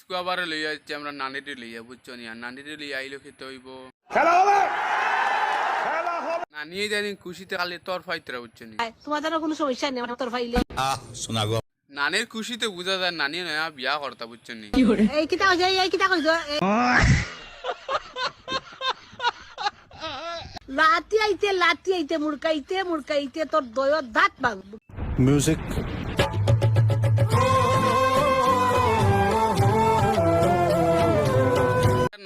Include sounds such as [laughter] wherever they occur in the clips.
স্কুয়াবারে লই যাচ্ছি আমরা নানিটি লইয়া বুঝছ নি? আর নানিটি লইয়া আইলো খেতে হইব নানি জানি খুশিতে খালি তোর ফাইতরা বুঝছ নি? তোমার দ্বারা কোনো সমস্যা নেই আমার তোর ফাইলে আহ শোনা গো। নানির খুশিতে বুঝা যায় নানি নয়া বিয়া করতা বুঝছ নি? এই কিতা কইছে এই কিতা কইছ লাতি আইতে লাতি আইতে মুড়কাইতে মুড়কাইতে তোর দয়ত দাঁত ভাঙ মিউজিক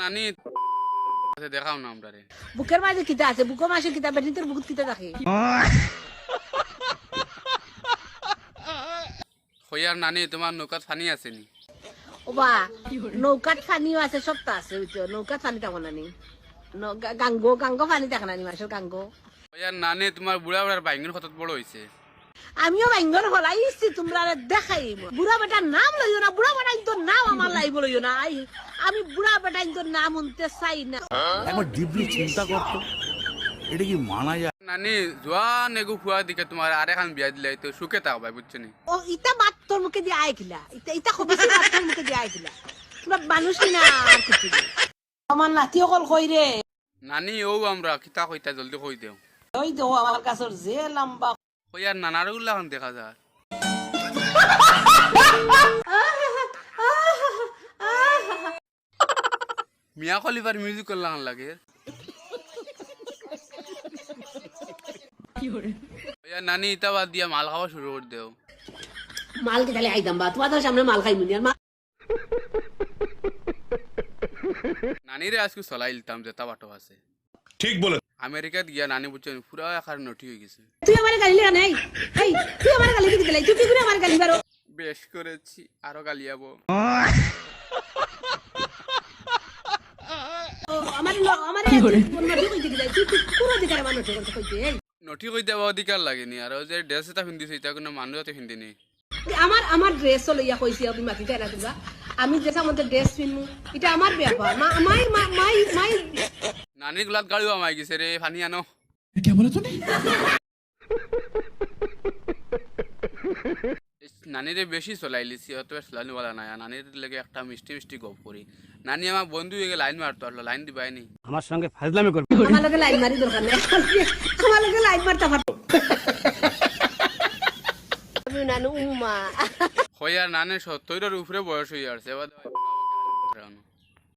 নানি আচ্ছা, দেখাও না আমরা বুকের মাঝে কিতা আছে? বুকের মাঝে কিতা? বেটিতে বুকুত কিতা থাকে? হইয়ার নানি তোমার নৌকাত ফানি আছে নি? ওবা নৌকাত ফানিও আছে সবটা আছে নৌকাত ফানি থাকো না নি ন- গা- গাঙ্গো গাঙ্গো ফানি থাকে না নি মাসের গাঙ্গো হইয়ার নানি তোমার বুড়া বুড়ার বাইঙ্গের কত বড় হইছে আমিও ব্যাঙ্গর হলাইছি তোমরা দেখাই বুড়া বেটার নাম লইও না বুড়া তোর নাম আমার লাইব লইও না আমি বুড়া বেটাই তোর নাম উনতে চাই না। একবার ডিপলি চিন্তা করতো এটা কি মানা যায়? নানি জোয়ান এগু ফুয়া দিকে তোমার আর এখন বিয়া দিলে তো সুখে থাকবাই বুঝছ নি? ও ইটা বাত তোর মুখে দিয়ে আইকিলা ইটা ইটা খবিছি বাত তোর মুখে দিয়ে আইকিলা তোমরা মানুষই না আর কিছু না। আমার নাতি অকল কই রে? নানি ও আমরা কিতা কইতা জলদি কই দেও। ওই তো আমার কাছে যে লম্বা হইয়ার নানার উল্লা দেখা যায়। [laughs] মিয়া খলিফার মিউজিক করলাম লাগে। নানি ইতা বাদ দিয়া মাল খাওয়া শুরু করে দেও। মাল কি তাহলে আইতাম বা? তোমাদের সামনে মাল খাই মুনি আর মা- নানিরে আজকে চলাই ইলতাম যেতা বাটো আছে। ঠিক বলে আমেরিকাত গিয়া নানি বুঝছেন পুরা একার নটি হয়ে গেছে। তুই আমার গালি লাগা নাই? এই তুই আমার গালি কি দিলাই তুই কি করে আমার গালি বারো বেশ করেছি আরও গালিয়াবো নটি কই দেওয়া অধিকার লাগেনি। আর ওই যে ড্রেস এটা পিন্ধিছে এটা কোনো মানুষ এত পিন্ধিনি। আমার আমার ড্রেস লইয়া কইছি আমি মাটি তাই রাখবা আমি যে আমাদের ড্রেস পিনমু এটা আমার ব্যাপার। মা মাই মাই মাই। নানির গুলাত গাড়িও আমাই গেছে রে ফানি আনো। ইস, নানিরে বেশি চলাই লিছি অত চলানি বলা নাই। নানির লেগে একটা মিষ্টি মিষ্টি গপ করি। নানি আমার বন্ধু হয়ে লাইন মারতো আর লাইন দিবাইনি আমার সঙ্গে ফাজলামি করবে। আমার লগে লাইন মারি দরকার নেই। আমার লগে লাইন মারতে পারতো। আমি নানু উমা। হই আর নানের সত্তরের উপরে বয়স হয়ে আসছে এবার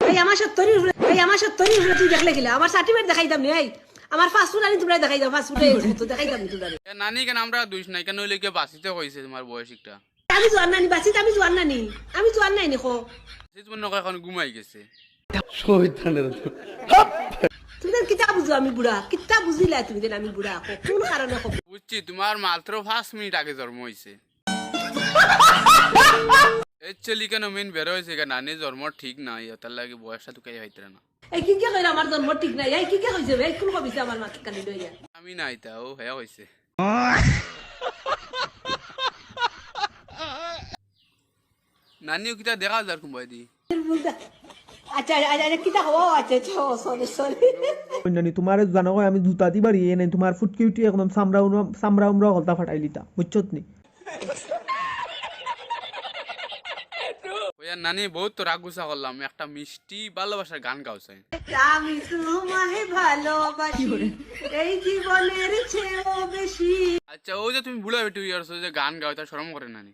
এই আমার সত্তরের উপরে এই আমার সত্তরের উপরে তুই দেখলে গেলে আমার সার্টিফিকেট দেখাইতাম নি এই। আমার ফাস্টফুড আনি তোমরা দেখাই দাও ফাস্টফুডে তো দেখাইতাম নি তোমরা নানি কেন আমরা দুইশ নাই কেন হইলে কে বাঁচিতে কইছে তোমার বয়স একটা আমি জোয়ান নানি বাসিত আমি জোয়ান নানি। আমি জোয়ান নাই নিখো। তোমার নৌকা এখন ঘুমাই গেছে। তুমি তো কিতা বুঝো আমি বুড়া কিতা বুঝিলা তুমি যেন আমি বুড়া কোন কারণে বুঝছি তোমার মাত্র পাঁচ মিনিট আগে জন্ম হয়েছে একচুয়ালি কেন মেন বেরো হয়েছে কেন নানি জন্ম ঠিক নাই তার লাগে বয়সটা তো কাই হইতে না। এই কি কে কইরা আমার জন্ম ঠিক নাই। এই কি কে কইছে এই কোন কবিছে আমার মাকে কানি লইয়া আমি নাই তা ও হ্যাঁ হয়েছে নানিও কিটা দেখা যার দি আচ্ছা আচ্ছা আচ্ছা কিতা সরি সরি তোমার জানো আমি জুতা দি বাড়ি এনে তোমার ফুটকি উঠি একদম চামড়া উমরা উমরা হলতা ফাটাই লিতা বুঝছত নি ওই নানি বহুত তো রাগ গুসা করলাম একটা মিষ্টি ভালোবাসার গান গাওছে। আমি তোমায় ভালোবাসি এই জীবনের চেয়েও বেশি। আচ্ছা ও যে তুমি বুড়া বেটু ইয়ার যে গান গাও তা শরম করে নানি?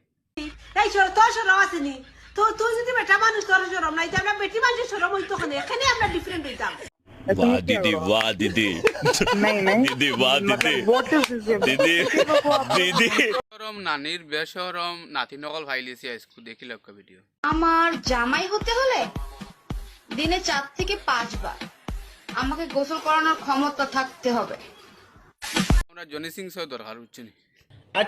এই সর তোর সরম আসেনি তো তুই যদি বেটা মানুষ তোর সরম নাই আমরা বেটি মানুষের সরম হইতো ওখানে এখানে আমরা ডিফারেন্ট হইতাম वाह दीदी वाह दीदी दीदी वाह दीदी दीदी दीदी শরম নানির বেশরম নাতি নকল ভাইলিছি আজকু দেখি লক্ষ্য ভিডিও আমার জামাই হতে হলে দিনে চার থেকে পাঁচবার আমাকে গোসল করানোর ক্ষমতা থাকতে হবে আমরা জনি সিং সহ দরকার হচ্ছে নি